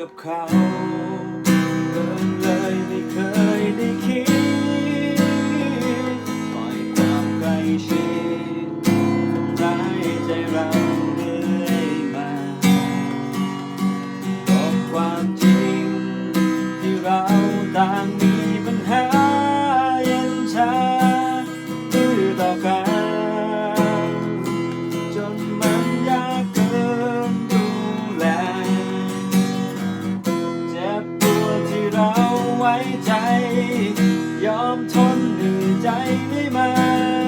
กับเขาเกินเลยไม่เคย เราไว้ใจ ยอมทนเหนื่อยใจได้มาอ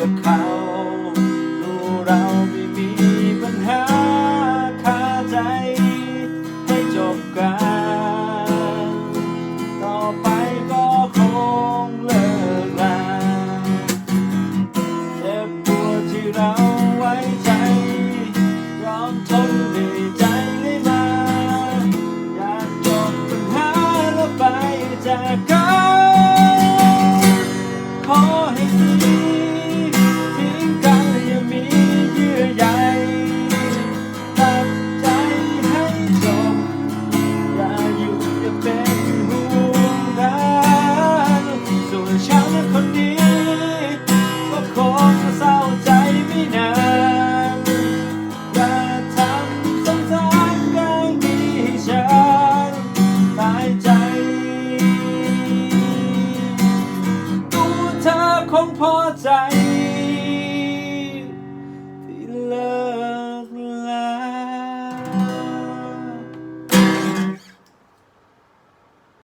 ลือกเขาตัวเราไม่มีปัญหาคาใจให้จบกัน ต่อไปก็คงเลิกลาเจ็บปวดที่เราไว้ใจยอมทนเหนื่อยใจได้มา อยากจบปัญหาแล้วไปจากกันขอ นฉันคนนี้ ก็คงเศร้าใจไม่นานแต่ทำสงสารกันดีฉันตายใจตัวเธอคงพอใจ